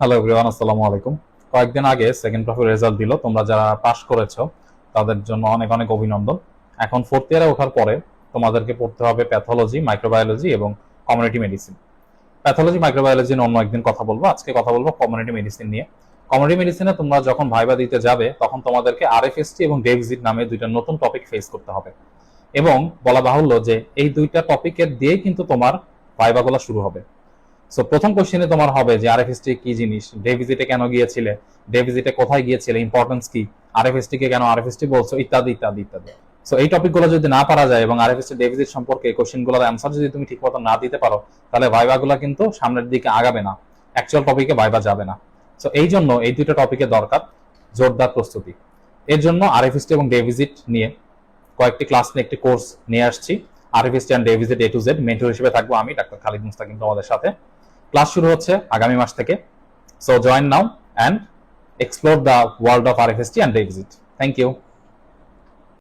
Hello everyone আসসালামু আলাইকুম। কয়েকদিন আগে সেকেন্ড রেজাল্ট দিল। তোমরা যারা করেছ, তাদের জন্য অনেক অনেক অভিনন্দন। এখন ফোর্থ ইয়ারে ওঠার পরে তোমাদেরকে পড়তে হবে প্যাথোলজি মাইক্রোবায়োলজি এবং কমিউনিটি মেডিসিন প্যাথোলজি মাইক্রোবায়োলজি নিয়ে অন্য একদিন কথা বলব। আজকে কথা বলব কমিউনিটি মেডিসিন নিয়ে। কমিউনিটি মেডিসিনে তোমরা যখন ভাইবা দিতে যাবে, তখন তোমাদেরকে আরএফএসটি এবং ডেভিজিট নামে দুইটা নতুন টপিক ফেস করতে হবে। এবং বলা বাহুল্য যে এই দুইটা টপিকের দিয়েই কিন্তু তোমার ভাইবাগুলো শুরু হবে। সো প্রথম কোশ্চেনে তোমার হবে যে আরএফএসটি কি জিনিস? ডে ভিজিটে কেন গিয়েছিলে? ডে ভিজিটে কোথায় গিয়েছিলে? ইম্পর্টেন্স কি? আরএফএসটি কে কেন আরএফএসটি বলছো? ইত্যাদি ইত্যাদি ইত্যাদি। সো এই টপিকগুলো যদি না পারা যায় এবং আরএফএসটি ডে ভিজিট সম্পর্কে কোশ্চেনগুলোর অ্যান্সার যদি তুমি ঠিকমতো না দিতে পারো, তাহলে ভাইবাগুলো কিন্তু সামনের দিকে আগাবে না। অ্যাকচুয়াল টপিকে ভাইবা যাবে না। সো এই জন্য এই দুটো টপিকে দরকার জোরদার প্রস্তুতি। এর জন্য আর আরএফএসটি এবং ডে ভিজিট নিয়ে কয়েকটি ক্লাস নিয়ে একটি কোর্স নিয়ে আসছি। RFST and day visit A to Z mentor হিসেবে থাকব আমি ডাক্তার খালিদ মুস্তাকিম তোমাদের সাথে। ক্লাস শুরু হচ্ছে আগামী মাস থেকে। So join now and explore the world of RFST and end visit thank you